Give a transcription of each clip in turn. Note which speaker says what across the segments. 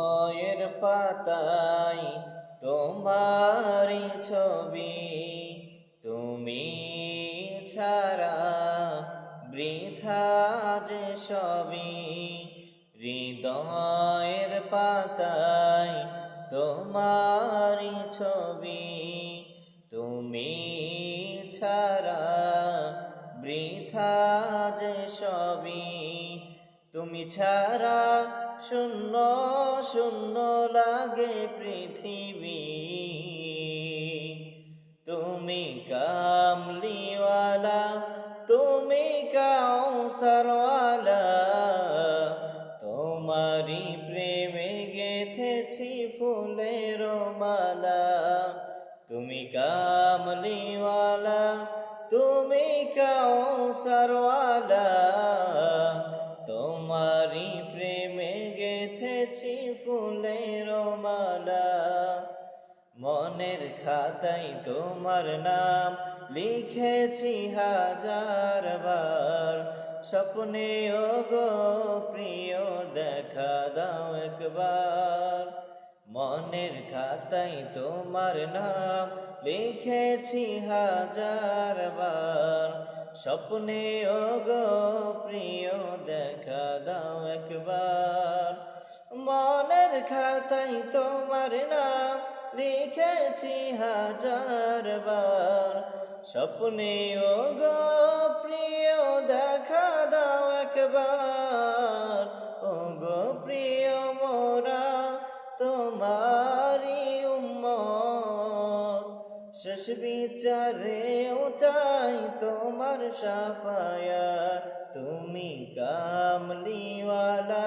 Speaker 1: বইয়ের পাতায় তোমারি ছবি। তুমি ছাড়া বৃথা যে সবই। হৃদয়ের পাতায় তোমারি ছবি। তুমি ছাড়া বৃথা যে সবই। তুমি ছাড়া শূন্য শূন্য লাগে পৃথিবী। তুমি কামলিওয়ালা, তুমি কাউসারওয়ালা। তোমারি প্রেমে গেথেছি ফুলের মালা। তুমি কামলিওয়ালা, তুমি কাউসারওয়ালা। গেথেছি ফুলের মালা। মনের খাতায় তোমার নাম লিখেছি হাজার বার। স্বপ্নে ও গো প্রিয়, দেখা দাও একবার। মনের খাতায় তোমার নাম লিখেছি হাজার বার। স্বপ্নে ও গো প্রিয়, দেখা দাও একবার। মনের খাতায় তোমার নাম লিখেছি হাজার বার। স্বপ্নে ও গো প্রিয়, দেখা দাও একবার। ও গো প্রিয় মোরা তোমারি শেষ বিচারে চাই তোমার সাফায়া। তুমি কামলিওয়ালা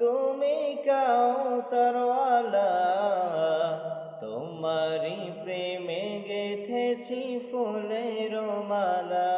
Speaker 1: তুমি কাউসারওয়ালা তোমারি প্রেমে গেথেছি ফুলের মালা।